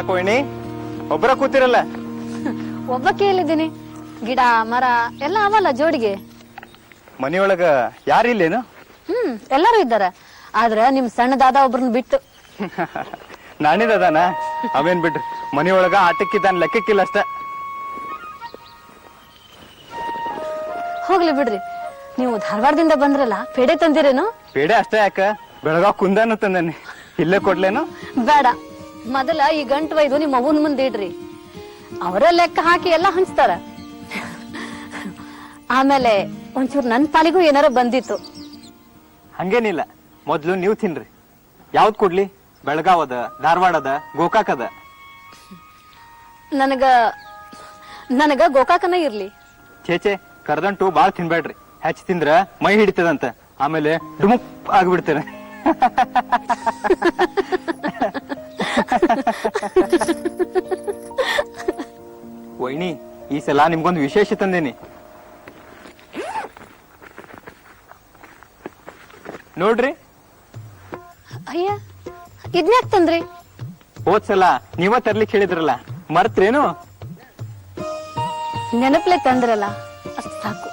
ಯಾಕೆ ಎಣಿ ಒಬ್ಬರ ಕೂತಿರಲ್ಲ. ಒಬ್ಬಕ್ಕೆ ಎಲ್ಲಿದ್ದೀನಿ ಗಿಡ ಮರ ಎಲ್ಲ ಅವಲ್ಲ ಜೋಡಿಗೆ. ಮನೆಯೊಳಗ ಯಾರಿಲ್ಲೇನು ಹ್ಮ್ ಎಲ್ಲರೂ ಇದ್ದಾರೆ. ಆದ್ರೆ ನಿಮ್ ಸಣ್ಣದಾದ ಒಬ್ರನ್ನ ಬಿಟ್ಟು. ನಾನಿದಾನ ಅವೇನ್ ಬಿಡ್ರಿ ಮನೆಯೊಳಗ ಆಟಕ್ಕಿದ್ದಾನ ಲೆಕ್ಕಕ್ಕಿಲ್ಲ ಅಷ್ಟ. ಹೋಗ್ಲಿ ಬಿಡ್ರಿ. ನೀವು ಧಾರವಾಡದಿಂದ ಬಂದ್ರಲ್ಲ ಪೇಡೆ ತಂದಿರೇನು? ಪೇಡೆ ಅಷ್ಟೇ ಯಾಕ? ಬೆಳಗಾವ್ ಕುಂದಾನು ತಂದಾನೆ. ಇಲ್ಲೇ ಕೊಡ್ಲೇನು? ಬೇಡ. ಮೊದಲ ಈ ಗಂಟು ವೈದು ನಿಮ್ಮ ಅವನ್ ಮುಂದೆ ಇಡ್ರಿ. ಅವರ ಲೆಕ್ಕ ಹಾಕಿ ಎಲ್ಲ ಹಂಚ್ತಾರ. ಆಮೇಲೆ ಒಂಚೂರು ನನ್ ಪಾಲಿಗೂ ಏನಾರ ಬಂದಿತ್ತು. ಹಂಗೇನಿಲ್ಲ. ಮೊದ್ಲು ನೀವು ತಿನ್ರಿ. ಯಾವ್ದು ಕೊಡ್ಲಿ? ಬೆಳಗಾವ್ ಅದ ಧಾರವಾಡ ಅದ ಗೋಕಾಕ್ ಅದ ನನಗ ನನಗ ಗೋಕಾಕನ ಇರ್ಲಿ. ಚೇಚೆ ಕರ್ದಂಟು ಬಾಳ್ ತಿನ್ಬೇಡ್ರಿ ಹೆಚ್ ತಿಂದ್ರ ಮೈ ಹಿಡಿತದಂತ. ಆಮೇಲೆ ಡುಮುಪ್ ಆಗ್ಬಿಡ್ತೇನೆ. ಸಲ ನಿಮ್ಗೊಂದು ವಿಶೇಷ ತಂದೇನಿ. ನೋಡ್ರಿ. ಅಯ್ಯ ಇದ್ನ್ಯಾಕ್ ತಂದ್ರಿ? ಹೋದ್ ಸಲ ನೀವ ತರ್ಲಿಕ್ಕೆ ಹೇಳಿದ್ರಲ್ಲ ಮರ್ತ್ರೇನು? ನೆನಪ್ಲೆ ತಂದ್ರಲ್ಲ ಅಷ್ಟ್ ಸಾಕು.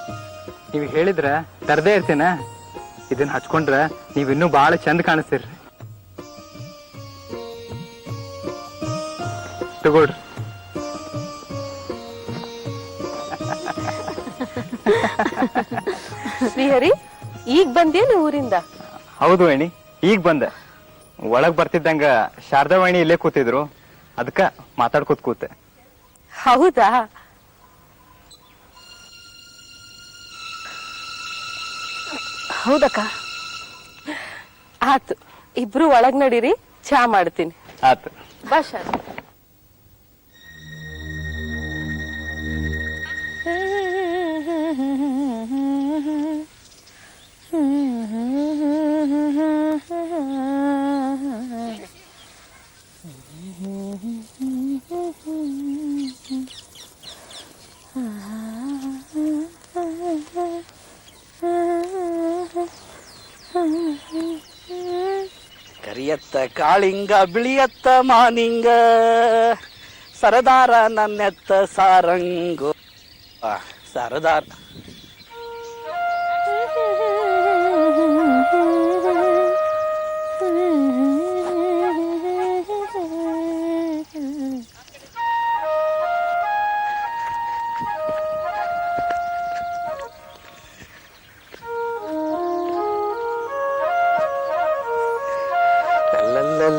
ನೀವ್ ಹೇಳಿದ್ರ ತರದೇ ಇರ್ತೇನ? ಇದನ್ನ ಹಚ್ಕೊಂಡ್ರ ನೀವ್ ಇನ್ನೂ ಬಾಳ ಚಂದ ಕಾಣಿಸ್ತೀರ್ರಿ. ತಗೊಳ್ರಿ. ಶ್ರೀಹರಿ ಈಗ ಬಂದೇನು ಊರಿಂದ? ಹೌದು ವೇಣಿ ಈಗ ಬಂದ. ಒಳಗ್ ಬರ್ತಿದ್ದಂಗ ಶಾರದಾ ವಾಣಿ ಇಲ್ಲೇ ಕೂತಿದ್ರು ಅದಕ್ಕ ಮಾತಾಡ್ಕೋತ ಕೂತೆ. ಹೌದಾ? ಹೌದಕ್ಕ. ಆತು ಇಬ್ರು ಒಳಗ್ ನಡೀರಿ ಚಾ ಮಾಡ್ತೀನಿ. ಆತು. ಬಾ ಶಾರದಾ. ಕರಿಯತ್ತ ಕಾಳಿಂಗ ಬಿಳಿಯತ್ತ ಮಾನಿಂಗ ಸರದಾರ ನನ್ನೆತ್ತ ಸಾರಂಗು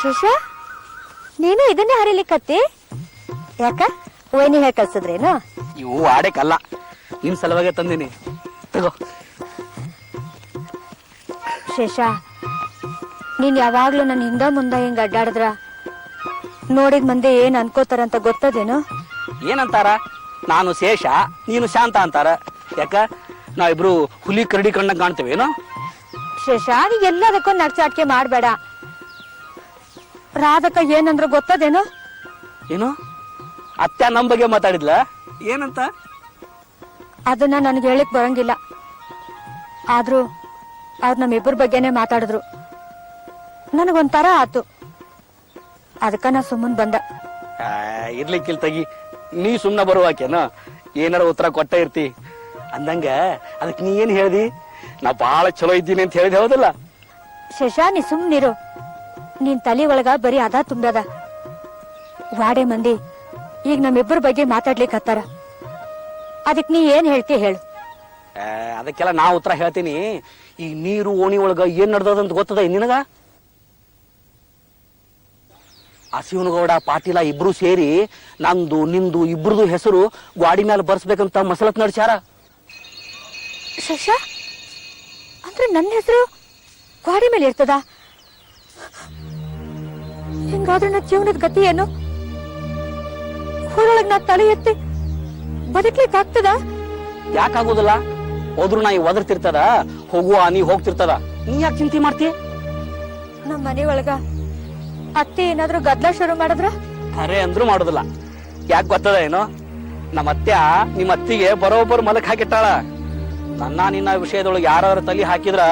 ಶೇಷ ನೀನು ಇದನ್ನೇ ಹರಿಲಿಕ್ಕತ್ತಿ? ಯಾಕ? ವೈನಿ ಹೇಳಿ ಕಳ್ಸಿದ್ರೇನು? ಇವು ಆಡಕ್ಕಲ್ಲ ನಿನ್ ಸಲುವಾಗಿ ತಂದಿನಿ. ತಗೋ. ಶೇಷ ನೀನ್ ಯಾವಾಗ್ಲೂ ನನ್ನ ಹಿಂದ ಮುಂದ ಹಿಂಗ ಅಡ್ಡಾಡಿದ್ರ ನೋಡಿದ ಮಂದಿ ಏನ್ ಅನ್ಕೋತಾರಂತ ಗೊತ್ತದೇನು? ಏನಂತಾರ? ನಾನು ಶೇಷ ನೀನು ಶಾಂತ ಅಂತಾರ. ಯಾಕ? ನಾವಿಬ್ರು ಹುಲಿ ಕರಡಿ ಕಣ್ಣಾಗ ಕಾಣ್ತೇವೇನು? ಶೇಷ ನೀ ಎಲ್ಲದಕ್ಕೂ ನಡ್ಚಾಟ್ಕೆ ಮಾಡ್ಬೇಡ. ರಾಧಕ ಏನಂದ್ರ ಗೊತ್ತದೇನು? ಏನು? ಅತ್ಯ ನಮ್ ಬಗ್ಗೆ ಮಾತಾಡಿದ್ಲ? ಏನಂತ? ಅದನ್ನ ನನಗೆ ಹೇಳಕ್ ಬರಂಗಿಲ್ಲ. ಆದ್ರೂ ಅವ್ರು ನಮ್ಮಿಬ್ಬರ ಬಗ್ಗೆನೇ ಮಾತಾಡಿದ್ರು. ನನಗೊಂಥರ ಆತು. ಅದಕ್ಕ ನಾ ಸುಮ್ಮನ್ ಬಂದ. ಆ, ಇರ್ಲಿಕ್ಕಿಲ್ ತಗಿ. ನೀ ಸುಮ್ನ ಬರುವಾಕೇನ ಏನಾರ ಉತ್ತರ ಕೊಟ್ಟ ಇರ್ತಿ. ಅಂದಂಗ ಅದಕ್ ನೀ ಏನ್ ಹೇಳ್ದಿ? ನಾ ಬಾಳ ಚಲೋ ಇದ್ದೀನಿ ಅಂತ ಹೇಳಿದೆ ಹೌದಲ್ಲ? ಶಶಾ ನೀ ಸುಮ್ನಿರು. ನಿನ್ ತಲೆ ಒಳಗ ಬರೀ ಅದ ತುಂಬ್ಯದ. ವಾಡೆ ಮಂದಿ ಈಗ ನಮ್ಮಿಬ್ಬರ ಬಗ್ಗೆ ಮಾತಾಡ್ಲಿಕ್ಕತ್ತಾರ ಅದಕ್ ನೀ ಏನ್ ಹೇಳ್ತಿ ಹೇಳು. ಅದಕ್ಕೆಲ್ಲ ನಾ ಉತ್ತರ ಹೇಳ್ತೀನಿ. ಈ ನೀರು ಓಣಿ ಒಳಗ ಏನ್ ನಡ್ದದಂತ ಗೊತ್ತದ ನಿನಗ? ಹಸಿವನಗೌಡ ಪಾಟೀಲ ಇಬ್ರು ಸೇರಿ ನಂದು ನಿಂದು ಇಬ್ರದು ಹೆಸರು ಗ್ವಾಡಿ ಮೇಲೆ ಬರ್ಸ್ಬೇಕಂತ ಮಸಲತ್ ನಡ್ಸ್ಯಾರ. ಶಶ ಅಂದ್ರೆ ನನ್ನ ಹೆಸರು ಗಾಡಿ ಮೇಲೆ ಇರ್ತದ? ಹಿಂಗಾದ್ರೆ ನನ್ನ ಜೀವನದ ಗತಿ ಏನು? ಊರೊಳಗ್ ನಾ ತಲೆ ಎತ್ತಿ ಬದುಕ್ಲಿಕ್ಕೆ ಆಗ್ತದ ಯಾಕಾಗೋದಿಲ್ಲ? ಹೋದ್ರು ಈ ಒದರ್ತಿರ್ತದ ಹೋಗುವ ನೀ ಹೋಗ್ತಿರ್ತದ. ನೀ ಯಾಕೆ ಚಿಂತೆ ಮಾಡ್ತಿ? ನಮ್ಮ ಮನೆ ಒಳಗ ಅತ್ತೆ ಏನಾದ್ರೂ ಗದ್ಲ ಶುರು ಮಾಡಿದ್ರ? ಅರೆ ಅಂದ್ರು ಮಾಡುದಿಲ್ಲ. ಯಾಕೆ ಗೊತ್ತದ ಏನೋ? ನಮ್ಮ ಅತ್ತೆ ನಿಮ್ಮ ಅತ್ತಿಗೆ ಬರೋಬ್ಬರು ಮಲಕ್ ಹಾಕಿಟ್ಟಾಳ. ನನ್ನ ನಿನ್ನ ವಿಷಯದೊಳಗೆ ಯಾರು ತಲಿ ಹಾಕಿದ್ರ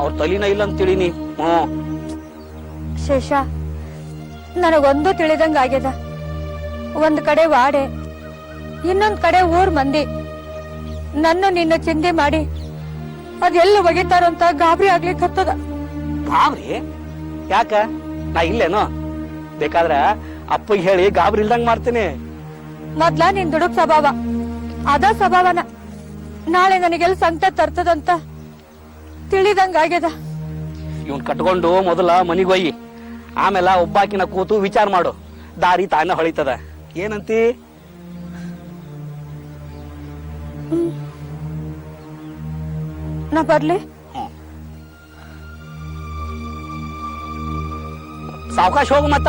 ಅವ್ರ ತಲಿನ ಇಲ್ಲ ಅಂತ ತಿಳಿನಿ. ಹ್ಮ್. ಶೇಷ ನನಗೊಂದು ತಿಳಿದಂಗ ಆಗ್ಯದ. ಒಂದ್ ಕಡೆ ವಾಡೆ ಇನ್ನೊಂದ್ ಕಡೆ ಊರ್ ಮಂದಿ. ನನ್ನ ನಿನ್ನ ಚಿಂತೆ ಮಾಡಿ ಅದೆಲ್ಲ ಒಗಿತಾರೋ ಅಂತ ಗಾಬರಿ ಆಗ್ಲಿಕ್ಕೆ ಹತ್ತದ. ಗಾಬ್ರಿ? ಯಾಕ? ನಾ ಇಲ್ಲೇನೋ? ಬೇಕಾದ್ರ ಅಪ್ಪಗೆ ಹೇಳಿ ಗಾಬರಿ ಇಲ್ದಂಗ್ ಮಾಡ್ತೀನಿ. ಮೊದ್ಲ ನಿನ್ ದುಡುಕ್ ಸ್ವಭಾವ. ಅದ ಸ್ವಭಾವನ. ನಾಳೆ ನನಗೆಲ್ಲ ಸಂಕಟ ತರ್ತದಂತ ತಿಳಿದಂಗ ಆಗ್ಯದ. ಇವನ್ ಕಟ್ಕೊಂಡು ಮೊದಲ ಮನಿಗ್ ಒಯ್ಯಿ ಆಮೇಲೆ ಒಬ್ಬಾಕಿನ ಕೂತು ವಿಚಾರ ಮಾಡು. ದಾರಿ ತಾನೇ ಹೊಳಿತದ. ಏನಂತಿ? ನಾ ಬರ್ಲಿ. ಸಾವಕಾಶ ಹೋಗು ಮತ್ತ.